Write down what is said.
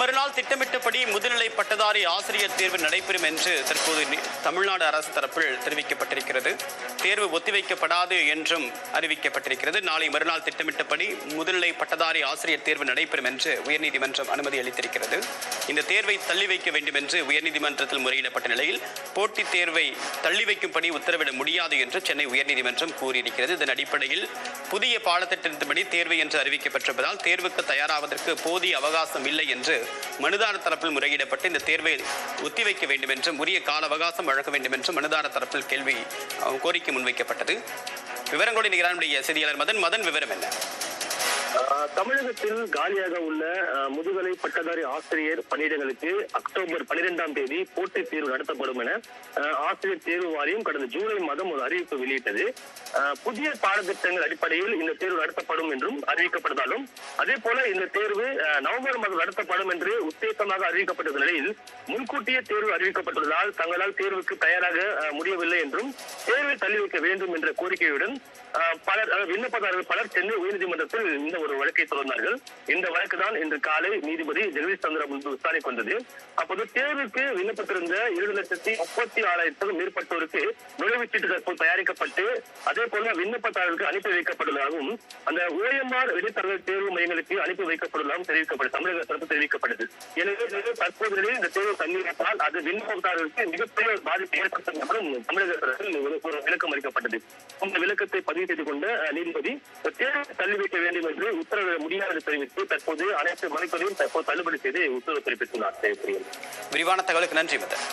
மறுநாள் திட்டமிட்டபடி முதுநிலை பட்டதாரி ஆசிரியர் தேர்வு நடைபெறும் என்று தற்போது தமிழ்நாடு அரசு தரப்பில் தெரிவிக்கப்பட்டிருக்கிறது. தேர்வு ஒத்திவைக்கப்படாது என்றும் அறிவிக்கப்பட்டிருக்கிறது. நாளை மறுநாள் திட்டமிட்டபடி முதுநிலை பட்டதாரி ஆசிரியர் தேர்வு நடைபெறும் என்று உயர்நீதிமன்றம் அனுமதி அளித்திருக்கிறது. இந்த தேர்வை தள்ளி வைக்க வேண்டும் என்று உயர்நீதிமன்றத்தில் முறையிடப்பட்ட நிலையில் போட்டித் தேர்வை தள்ளி வைக்கும்படி உத்தரவிட முடியாது என்று சென்னை உயர்நீதிமன்றம் கூறியிருக்கிறது. இதன் அடிப்படையில் புதிய பாடத்திட்டத்தின்படி தேர்வு என்று அறிவிக்கப்பட்டிருப்பதால் தேர்வுக்கு தயாராவதற்கு போதிய அவகாசம் இல்லை என்று மனுதான தரப்பில் முறையிடப்பட்டு இந்த தேர்வை ஒத்திவைக்க வேண்டும் என்றும் உரிய கால அவகாசம் வழங்க வேண்டும் என்றும் மனுதாரர் தரப்பில் கேள்வி கோரிக்கை கோரிக்கை முன்வைக்கப்பட்டது. விவரங்களோடு நிகழ்ச்சிய செய்தியாளர் மதன். மதன் விவரம் என்ன? தமிழகத்தில் காலியாக உள்ள முதுகலை பட்டதாரி ஆசிரியர் பணியிடங்களுக்கு அக்டோபர் பனிரெண்டாம் தேதி போட்டித் தேர்வு நடத்தப்படும் என ஆசிரியர் தேர்வு வாரியம் கடந்த ஜூலை மாதம் ஒரு அறிவிப்பு வெளியிட்டது. புதிய பாடத்திட்டங்கள் அடிப்படையில் இந்த தேர்வு நடத்தப்படும் என்றும் அறிவிக்கப்பட்டதாலும் அதே போல இந்த தேர்வு நவம்பர் மாதம் நடத்தப்படும் என்று உத்தேசமாக அறிவிக்கப்பட்ட நிலையில் முன்கூட்டியே தேர்வு அறிவிக்கப்பட்டுள்ளதால் தங்களால் தேர்வுக்கு தயாராக முடியவில்லை என்றும் தேர்வை தள்ளி வைக்க வேண்டும் என்ற கோரிக்கையுடன் பலர் விண்ணப்பதாரர்கள் பலர் சென்னை உயர்நீதிமன்றத்தில் இந்த ஒரு வழக்கை தொடர்ந்தார்கள். இந்த வழக்கு தான் இன்று காலை நாளை நீதிபதி ஜெகதீஷ் சந்திரா முன்பு விசாரிக்க வந்தது அப்போது தேர்வுக்கு விண்ணப்பத்திருந்த ஏழு லட்சத்தி முப்பத்தி ஆறாயிரத்துக்கும் மேற்பட்டோருக்கு நுழைவுச்சீட்டு தற்போது தயாரிக்கப்பட்டு அதே போல விண்ணப்பதாரர்களுக்கு அனுப்பி வைக்கப்பட்டுள்ளதாகவும் அந்த ஓஎம்ஆர் இடைத்தரகர் தேர்வு மையங்களுக்கு அனுப்பி வைக்கப்பட்டுள்ளதாகவும் தெரிவிக்கப்பட்டது. தமிழக தரப்பு தெரிவிக்கப்பட்டது. எனவே தற்போது இந்த தேர்வு தள்ளி அது விண்ணப்பதாரர்களுக்கு மிகப்பெரிய ஒரு பாதிப்பை ஏற்படுத்தும் என்றும் தமிழக தரப்பில் ஒரு விளக்கம் அளிக்கப்பட்டது. இந்த விளக்கத்தை பதிவு செய்து கொண்ட நீதிபதி தேர்வு தள்ளி வைக்க வேண்டும் என்று உத்தரவிட முடியாது தெரிவித்து தற்போது அனைத்து மனுக்களையும் தற்போது தள்ளுபடி செய்து உத்தரவு பிறப்பித்துள்ளார் விரிவான தகவலுக்கு நன்றி மதன்